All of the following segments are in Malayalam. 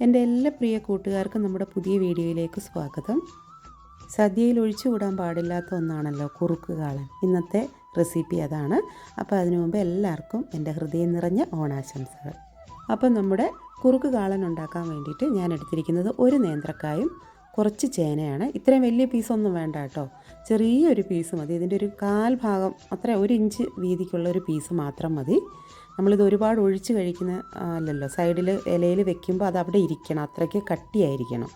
എന്റെ എല്ലാ പ്രിയ കൂട്ടുകാർക്കും നമ്മുടെ പുതിയ വീഡിയോയിലേക്ക് സ്വാഗതം. സദ്യയിൽ ഒഴിച്ചുകൂടാൻ പാടില്ലാത്ത ഒന്നാണല്ലോ കുറുക്ക് കാളൻ. ഇന്നത്തെ റെസിപ്പി അതാണ്. അപ്പോൾ അതിനു മുമ്പ് എല്ലാവർക്കും എന്റെ ഹൃദയം നിറഞ്ഞ ഓണാശംസകൾ. അപ്പം നമ്മുടെ കുറുക്ക് കാളൻ ഉണ്ടാക്കാൻ വേണ്ടിയിട്ട് ഞാൻ എടുത്തിരിക്കുന്നത് ഒരു നേന്ത്രക്കായും കുറച്ച് ചേനയാണ്. ഇത്രയും വലിയ പീസൊന്നും വേണ്ട കേട്ടോ. ചെറിയൊരു പീസ് മതി. ഇതിന്റെ ഒരു കാൽ ഭാഗം അത്ര ഒരു ഇഞ്ച് വീതിക്കുള്ള ഒരു പീസ് മാത്രം മതി. നമ്മളിത് ഒരുപാട് ഒഴിച്ച് കഴിക്കുന്ന അല്ലല്ലോ സൈഡിൽ ഇലയിൽ വെക്കുമ്പോൾ അത് അവിടെ ഇരിക്കണം അത്രയ്ക്ക് കട്ടിയായിരിക്കണം.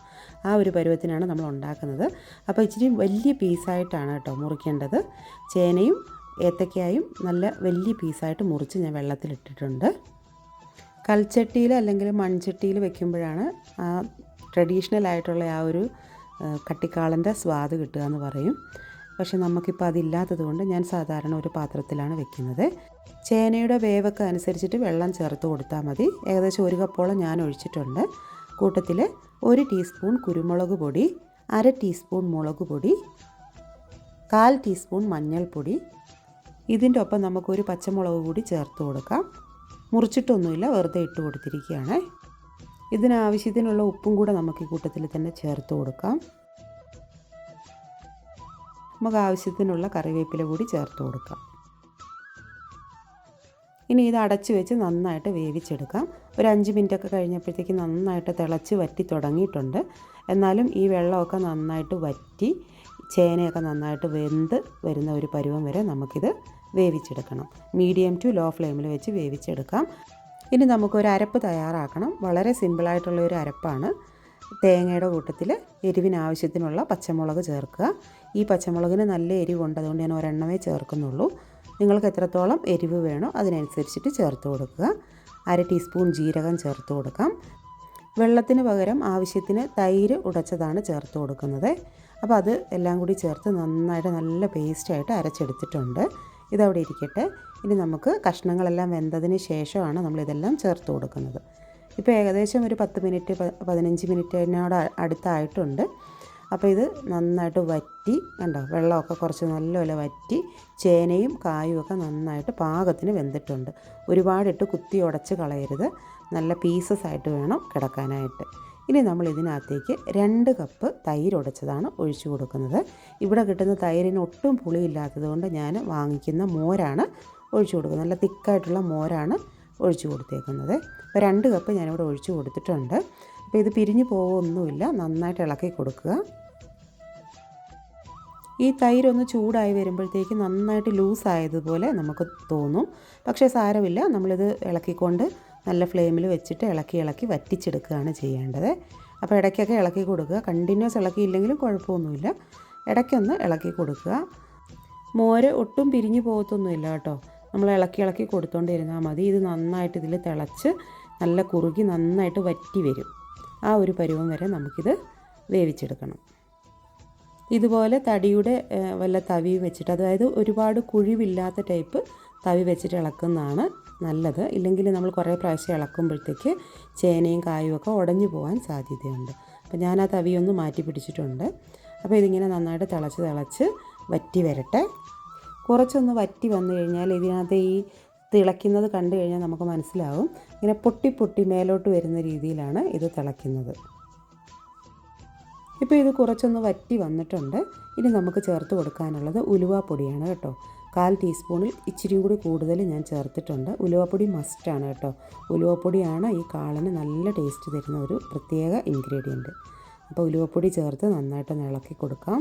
ആ ഒരു പരുവത്തിനാണ് നമ്മൾ ഉണ്ടാക്കുന്നത്. അപ്പോൾ ഇച്ചിരി വലിയ പീസായിട്ടാണ് കേട്ടോ മുറിക്കേണ്ടത്. ചേനയും ഏത്തക്കായും നല്ല വലിയ പീസായിട്ട് മുറിച്ച് ഞാൻ വെള്ളത്തിലിട്ടിട്ടുണ്ട്. കൽച്ചട്ടിയിൽ അല്ലെങ്കിൽ മൺചട്ടിയിൽ വെക്കുമ്പോഴാണ് ആ ട്രഡീഷണൽ ആയിട്ടുള്ള ആ ഒരു കട്ടിക്കാളന്റെ സ്വാദ് കിട്ടുക എന്ന് പറയും. പക്ഷെ നമുക്കിപ്പോൾ അതില്ലാത്തത് കൊണ്ട് ഞാൻ സാധാരണ ഒരു പാത്രത്തിലാണ് വെക്കുന്നത്. ചേനയുടെ വേവൊക്കെ അനുസരിച്ചിട്ട് വെള്ളം ചേർത്ത് കൊടുത്താൽ മതി. ഏകദേശം ഒരു കപ്പോളം ഞാൻ ഒഴിച്ചിട്ടുണ്ട്. കൂട്ടത്തിൽ ഒരു ടീസ്പൂൺ കുരുമുളക് പൊടി അര ടീസ്പൂൺ മുളക് പൊടി കാൽ ടീസ്പൂൺ മഞ്ഞൾപ്പൊടി. ഇതിന്റെ ഒപ്പം നമുക്കൊരു പച്ചമുളക് കൂടി ചേർത്ത് കൊടുക്കാം. മുറിച്ചിട്ടൊന്നുമില്ല വെറുതെ ഇട്ട് കൊടുത്തിരിക്കുകയാണ്. ഇതിനാവശ്യത്തിനുള്ള ഉപ്പും കൂടെ നമുക്ക് ഈ കൂട്ടത്തിൽ തന്നെ ചേർത്ത് കൊടുക്കാം. നമുക്ക് ആവശ്യത്തിനുള്ള കറിവേപ്പില കൂടി ചേർത്ത് കൊടുക്കാം. ഇനി ഇത് അടച്ച് വെച്ച് നന്നായിട്ട് വേവിച്ചെടുക്കാം. ഒരു അഞ്ച് മിനിറ്റൊക്കെ കഴിഞ്ഞപ്പോഴത്തേക്ക് നന്നായിട്ട് തിളച്ച് വറ്റി തുടങ്ങിയിട്ടുണ്ട്. എന്നാലും ഈ വെള്ളമൊക്കെ നന്നായിട്ട് വറ്റി ചേനയൊക്കെ നന്നായിട്ട് വെന്ത് വരുന്ന ഒരു പരുവം വരെ നമുക്കിത് വേവിച്ചെടുക്കണം. മീഡിയം ടു ലോ ഫ്ലെയിമിൽ വെച്ച് വേവിച്ചെടുക്കാം. ഇനി നമുക്കൊരു അരപ്പ് തയ്യാറാക്കണം. വളരെ സിമ്പിളായിട്ടുള്ള ഒരു അരപ്പാണ്. തേങ്ങയുടെ കൂട്ടത്തിൽ എരിവിന് ആവശ്യത്തിനുള്ള പച്ചമുളക് ചേർക്കുക. ഈ പച്ചമുളകിന് നല്ല എരിവുണ്ട് അതുകൊണ്ട് ഞാൻ ഒരെണ്ണമേ ചേർക്കുന്നുള്ളൂ. നിങ്ങൾക്ക് എത്രത്തോളം എരിവ് വേണോ അതിനനുസരിച്ചിട്ട് ചേർത്ത് കൊടുക്കുക. അര ടീസ്പൂൺ ജീരകം ചേർത്ത് കൊടുക്കാം. വെള്ളത്തിന് പകരം ആവശ്യത്തിന് തൈര് ഉടച്ചതാണ് ചേർത്ത് കൊടുക്കുന്നത്. അപ്പോൾ അത് എല്ലാം കൂടി ചേർത്ത് നന്നായിട്ട് നല്ല പേസ്റ്റായിട്ട് അരച്ചെടുത്തിട്ടുണ്ട്. ഇതവിടെ ഇരിക്കട്ടെ. ഇനി നമുക്ക് കഷ്ണങ്ങളെല്ലാം വെന്തതിന് ശേഷമാണ് നമ്മളിതെല്ലാം ചേർത്ത് കൊടുക്കുന്നത്. ഇപ്പോൾ ഏകദേശം ഒരു പത്ത് മിനിറ്റ് പതിനഞ്ച് മിനിറ്റിനോട് അടുത്തായിട്ടുണ്ട്. അപ്പോൾ ഇത് നന്നായിട്ട് വറ്റി കണ്ടോ വെള്ളമൊക്കെ കുറച്ച് നല്ലപോലെ വറ്റി ചേനയും കായും ഒക്കെ നന്നായിട്ട് പാകത്തിന് വെന്തിട്ടുണ്ട്. ഒരുപാടിട്ട് കുത്തി ഉടച്ച് കളയരുത്. നല്ല പീസസ് ആയിട്ട് വേണം കിടക്കാനായിട്ട്. ഇനി നമ്മൾ ഇതിനകത്തേക്ക് രണ്ട് കപ്പ് തൈര് ഉടച്ചതാണ് ഒഴിച്ചു കൊടുക്കുന്നത്. ഇവിടെ കിട്ടുന്ന തൈരിന് ഒട്ടും പുളിയില്ലാത്തത് കൊണ്ട് ഞാൻ വാങ്ങിക്കുന്ന മോരാണ് ഒഴിച്ചു കൊടുക്കുന്നത്. നല്ല തിക്കായിട്ടുള്ള മോരാണ്. ഒഴിച്ചു കൊടുത്തേക്കുന്നത്. അപ്പോൾ രണ്ട് കപ്പ് ഞാനിവിടെ ഒഴിച്ചു കൊടുത്തിട്ടുണ്ട്. അപ്പോൾ ഇത് പിരിഞ്ഞു പോകുമൊന്നുമില്ല നന്നായിട്ട് ഇളക്കി കൊടുക്കുക. ഈ തൈരൊന്ന് ചൂടായി വരുമ്പോഴത്തേക്ക് നന്നായിട്ട് ലൂസായതുപോലെ നമുക്ക് തോന്നും. പക്ഷേ സാരമില്ല. നമ്മളിത് ഇളക്കിക്കൊണ്ട് നല്ല ഫ്ലെയിമിൽ വെച്ചിട്ട് ഇളക്കി ഇളക്കി വറ്റിച്ചെടുക്കുകയാണ് ചെയ്യേണ്ടത്. അപ്പോൾ ഇടയ്ക്കൊക്കെ ഇളക്കി കൊടുക്കുക. കണ്ടിന്യൂസ് ഇളക്കിയില്ലെങ്കിലും കുഴപ്പമൊന്നുമില്ല. ഇടയ്ക്കൊന്ന് ഇളക്കി കൊടുക്കുക. മോര് ഒട്ടും പിരിഞ്ഞു പോകത്തൊന്നുമില്ല കേട്ടോ. നമ്മൾ ഇളക്കി ഇളക്കി കൊടുത്തോണ്ടിരുന്നാൽ മതി. ഇത് നന്നായിട്ട് ഇതിൽ തിളച്ച് നല്ല കുറുകി നന്നായിട്ട് വറ്റി വരും. ആ ഒരു പരുവം വരെ നമുക്കിത് വേവിച്ചെടുക്കണം. ഇതുപോലെ തടിയുടെ വല്ല തവി വെച്ചിട്ട് അതായത് ഒരുപാട് കുഴിവില്ലാത്ത ടൈപ്പ് തവി വെച്ചിട്ട് ഇളക്കുന്നതാണ് നല്ലത്. ഇല്ലെങ്കിൽ നമ്മൾ കുറേ പ്രാവശ്യം ഇളക്കുമ്പോഴത്തേക്ക് ചേനയും കായും ഒക്കെ ഉടഞ്ഞു പോകാൻ സാധ്യതയുണ്ട്. അപ്പോൾ ഞാൻ ആ തവിയൊന്ന് മാറ്റി പിടിച്ചിട്ടുണ്ട്. അപ്പോൾ ഇതിങ്ങനെ നന്നായിട്ട് തിളച്ച് തിളച്ച് വറ്റി വരട്ടെ. കുറച്ചൊന്ന് വറ്റി വന്നു കഴിഞ്ഞാൽ ഇതിനകത്ത് ഈ തിളയ്ക്കുന്നത് കണ്ടു കഴിഞ്ഞാൽ നമുക്ക് മനസ്സിലാവും. ഇങ്ങനെ പൊട്ടി പൊട്ടി മേലോട്ട് വരുന്ന രീതിയിലാണ് ഇത് തിളയ്ക്കുന്നത്. ഇപ്പോൾ ഇത് കുറച്ചൊന്ന് വറ്റി വന്നിട്ടുണ്ട്. ഇനി നമുക്ക് ചേർത്ത് കൊടുക്കാനുള്ളത് ഉലുവാപ്പൊടിയാണ് കേട്ടോ. കാൽ ടീസ്പൂണിൽ ഇച്ചിരി കൂടി കൂടുതൽ ഞാൻ ചേർത്തിട്ടുണ്ട്. ഉലുവാപ്പൊടി മസ്റ്റാണ് കേട്ടോ. ഉലുവപ്പൊടിയാണ് ഈ കാളന് നല്ല ടേസ്റ്റ് തരുന്ന ഒരു പ്രത്യേക ഇൻഗ്രീഡിയന്റ് അപ്പോൾ ഉലുവപ്പൊടി ചേർത്ത് നന്നായിട്ട് ഇളക്കി കൊടുക്കാം.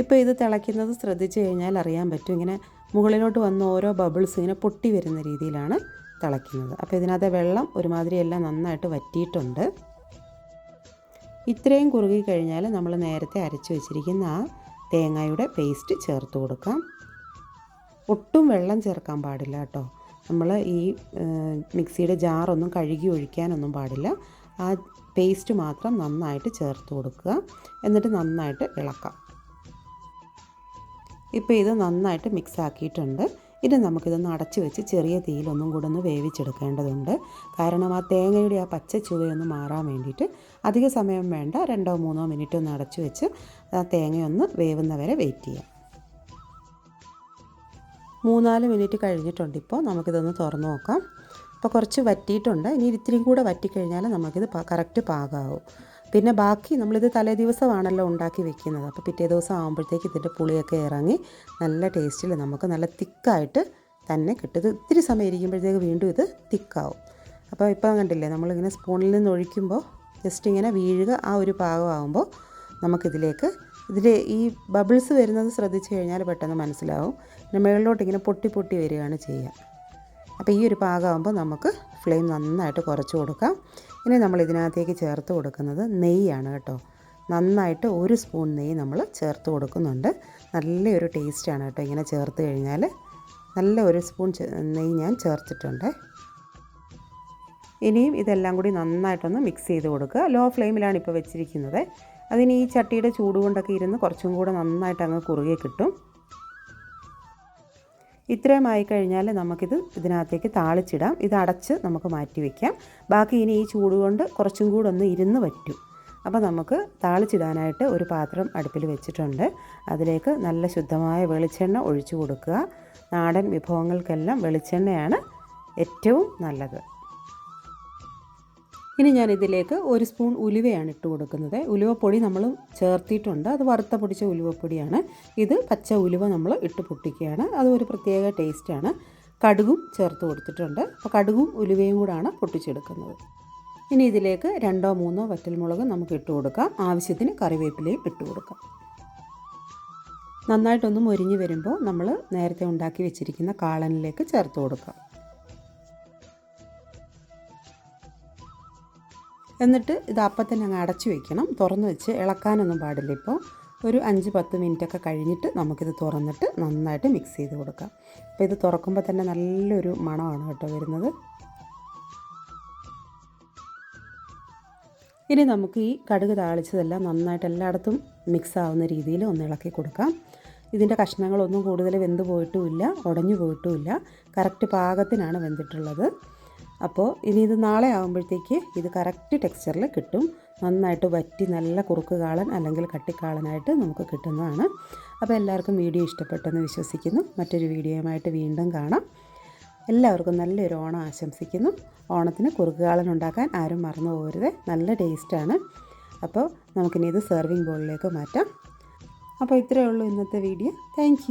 ഇപ്പോൾ ഇത് തിളയ്ക്കുന്നത് ശ്രദ്ധിച്ചു കഴിഞ്ഞാൽ അറിയാൻ പറ്റും. ഇങ്ങനെ മുകളിലോട്ട് വന്ന ഓരോ ബബിൾസ് ഇങ്ങനെ പൊട്ടി വരുന്ന രീതിയിലാണ് തിളയ്ക്കുന്നത്. അപ്പോൾ ഇതിനകത്തെ വെള്ളം ഒരുമാതിരി എല്ലാം നന്നായിട്ട് വറ്റിയിട്ടുണ്ട്. ഇത്രയും കുറുകി കഴിഞ്ഞാൽ നമ്മൾ നേരത്തെ അരച്ച് വെച്ചിരിക്കുന്ന ആ തേങ്ങയുടെ പേസ്റ്റ് ചേർത്ത് കൊടുക്കാം. ഒട്ടും വെള്ളം ചേർക്കാൻ പാടില്ല കേട്ടോ. നമ്മൾ ഈ മിക്സിയുടെ ജാറൊന്നും കഴുകി ഒഴിക്കാനൊന്നും പാടില്ല. ആ പേസ്റ്റ് മാത്രം നന്നായിട്ട് ചേർത്ത് കൊടുക്കുക. എന്നിട്ട് നന്നായിട്ട് ഇളക്കാം. ഇപ്പോൾ ഇത് നന്നായിട്ട് മിക്സ് ആക്കിയിട്ടുണ്ട് ഇനി നമുക്കിതൊന്ന് അടച്ച് വെച്ച് ചെറിയ തീയിലൊന്നും കൂടെ ഒന്ന് വേവിച്ചെടുക്കേണ്ടതുണ്ട്. കാരണം ആ തേങ്ങയുടെ ആ പച്ച ചുവയൊന്ന് മാറാൻ വേണ്ടിയിട്ട് അധിക സമയം വേണ്ട. രണ്ടോ മൂന്നോ മിനിറ്റ് ഒന്ന് അടച്ച് വെച്ച് ആ തേങ്ങയൊന്ന് വേവുന്നവരെ വെയിറ്റ് ചെയ്യാം. മൂന്നാൽ മിനിറ്റ് കഴിഞ്ഞിട്ടുണ്ട് ഇപ്പോൾ. നമുക്കിതൊന്ന് തുറന്നു നോക്കാം. ഇപ്പോൾ കുറച്ച് വറ്റിയിട്ടുണ്ട്. ഇനി ഇത്തിരിയും കൂടെ വറ്റിക്കഴിഞ്ഞാൽ നമുക്കിത് കറക്റ്റ് പാകമാവും പിന്നെ ബാക്കി നമ്മളിത് തലേ ദിവസമാണല്ലോ ഉണ്ടാക്കി വെക്കുന്നത്. അപ്പോൾ പിറ്റേ ദിവസം ആകുമ്പോഴത്തേക്ക് ഇതിന്റെ പുളിയൊക്കെ ഇറങ്ങി നല്ല ടേസ്റ്റിൽ നമുക്ക് നല്ല തിക്കായിട്ട് തന്നെ കിട്ടും. ഇത് ഇത്തിരി സമയം ഇരിക്കുമ്പോഴത്തേക്ക് വീണ്ടും ഇത് തിക്കാവും. അപ്പോൾ ഇപ്പം കണ്ടില്ലേ നമ്മളിങ്ങനെ സ്പൂണിൽ നിന്ന് ഒഴിക്കുമ്പോൾ ജസ്റ്റ് ഇങ്ങനെ വീഴുക ആ ഒരു പാകമാകുമ്പോൾ നമുക്കിതിലേക്ക് ഇതിൽ ഈ ബബിൾസ് വരുന്നത് ശ്രദ്ധിച്ചു കഴിഞ്ഞാൽ പെട്ടെന്ന് മനസ്സിലാവും. പിന്നെ മുകളിലോട്ട് ഇങ്ങനെ പൊട്ടി പൊട്ടി വരികയാണ് ചെയ്യുക. അപ്പോൾ ഈ ഒരു പാകമാകുമ്പോൾ നമുക്ക് ഫ്ലെയിം നന്നായിട്ട് കുറച്ച് കൊടുക്കാം. ഇനി നമ്മൾ ഇതിനകത്തേക്ക് ചേർത്ത് കൊടുക്കുന്നത് നെയ്യാണ് കേട്ടോ. നന്നായിട്ട് ഒരു സ്പൂൺ നെയ്യ് നമ്മൾ ചേർത്ത് കൊടുക്കുന്നുണ്ട്. നല്ലൊരു ടേസ്റ്റാണ് കേട്ടോ ഇങ്ങനെ ചേർത്ത് കഴിഞ്ഞാൽ നല്ല ഒരു സ്പൂൺ നെയ്യ് ഞാൻ ചേർത്തിട്ടുണ്ട്. ഇനിയും ഇതെല്ലാം കൂടി നന്നായിട്ടൊന്ന് മിക്സ് ചെയ്ത് കൊടുക്കുക. ലോ ഫ്ലെയിമിലാണ് ഇപ്പോൾ വെച്ചിരിക്കുന്നത്. അതിന് ഈ ചട്ടിയുടെ ചൂടുകൊണ്ടൊക്കെ ഇരുന്ന് കുറച്ചും കൂടെ നന്നായിട്ട് അങ്ങ് കുറുകെ കിട്ടും. ഇത്രയും ആയി കഴിഞ്ഞാൽ നമുക്കിത് ഇതിനകത്തേക്ക് താളിച്ചിടാം. ഇത് അടച്ച് നമുക്ക് മാറ്റി വയ്ക്കാം ബാക്കി ഇനി ഈ ചൂട് കൊണ്ട് കുറച്ചും കൂടെ ഒന്ന് ഇരുന്ന് വറ്റും അപ്പോൾ നമുക്ക് താളിച്ചിടാനായിട്ട് ഒരു പാത്രം അടുപ്പിൽ വെച്ചിട്ടുണ്ട്. അതിലേക്ക് നല്ല ശുദ്ധമായ വെളിച്ചെണ്ണ ഒഴിച്ചു കൊടുക്കുക. നാടൻ വിഭവങ്ങൾക്കെല്ലാം വെളിച്ചെണ്ണയാണ് ഏറ്റവും നല്ലത്. ഇനി ഞാൻ ഇതിലേക്ക് ഒരു സ്പൂൺ ഉലുവയാണ് ഇട്ട് കൊടുക്കുന്നത്. ഉലുവപ്പൊടി നമ്മൾ ചേർത്തിട്ടുണ്ട്. അത് വറുത്ത പൊടിച്ച ഉലുവപ്പൊടിയാണ്. ഇത് പച്ച ഉലുവ നമ്മൾ ഇട്ട് പൊട്ടിക്കുകയാണ്. അത് ഒരു പ്രത്യേക ടേസ്റ്റാണ് കടുകും ചേർത്ത് കൊടുത്തിട്ടുണ്ട്. അപ്പോൾ കടുകും ഉലുവയും കൂടാണ് പൊട്ടിച്ചെടുക്കുന്നത്. ഇനി ഇതിലേക്ക് രണ്ടോ മൂന്നോ വറ്റൽമുളക് നമുക്ക് ഇട്ട് കൊടുക്കാം. ആവശ്യത്തിന് കറിവേപ്പിലയും ഇട്ട് കൊടുക്കാം. നന്നായിട്ടൊന്ന് മൊരിഞ്ഞ് വരുമ്പോൾ നമ്മൾ നേരത്തെ ഉണ്ടാക്കി വെച്ചിരിക്കുന്ന കാളനിലേക്ക് ചേർത്ത് കൊടുക്കാം. എന്നിട്ട് ഇത് അപ്പം തന്നെ അങ്ങ് അടച്ചു വയ്ക്കണം തുറന്ന് വെച്ച് ഇളക്കാനൊന്നും പാടില്ല ഇപ്പോൾ. ഒരു അഞ്ച് പത്ത് മിനിറ്റൊക്കെ കഴിഞ്ഞിട്ട് നമുക്കിത് തുറന്നിട്ട് നന്നായിട്ട് മിക്സ് ചെയ്ത് കൊടുക്കാം. അപ്പോൾ ഇത് തുറക്കുമ്പോൾ തന്നെ നല്ലൊരു മണമാണ് കേട്ടോ വരുന്നത്. ഇനി നമുക്ക് ഈ കടുക് താളിച്ചതെല്ലാം നന്നായിട്ട് എല്ലായിടത്തും മിക്സ് ആവുന്ന രീതിയിൽ ഒന്ന് ഇളക്കി കൊടുക്കാം. ഇതിന്റെ കഷ്ണങ്ങളൊന്നും കൂടുതൽ വെന്ത് പോയിട്ടുമില്ല ഉടഞ്ഞു പോയിട്ടുമില്ല. കറക്റ്റ് പാകത്തിനാണ് വെന്തിട്ടുള്ളത്. അപ്പോൾ ഇനി ഇത് നാളെ ആകുമ്പോഴത്തേക്ക് ഇത് കറക്റ്റ് ടെക്സ്ചറിൽ കിട്ടും. നന്നായിട്ട് വറ്റി നല്ല കുറുക്ക് കാളൻ അല്ലെങ്കിൽ കട്ടിക്കാളനായിട്ട് നമുക്ക് കിട്ടുന്നതാണ്. അപ്പോൾ എല്ലാവർക്കും വീഡിയോ ഇഷ്ടപ്പെട്ടെന്ന് വിശ്വസിക്കുന്നു. മറ്റൊരു വീഡിയോയുമായിട്ട് വീണ്ടും കാണാം. എല്ലാവർക്കും നല്ലൊരു ഓണം ആശംസിക്കുന്നു. ഓണത്തിന് കുറുക്കുകാളൻ ഉണ്ടാക്കാൻ ആരും മറന്നു പോകരുത്. നല്ല ടേസ്റ്റാണ് അപ്പോൾ നമുക്കിനി ഇത് സെർവിങ് ബോളിലേക്ക് മാറ്റാം. അപ്പോൾ ഇത്രയേ ഉള്ളൂ ഇന്നത്തെ വീഡിയോ. താങ്ക്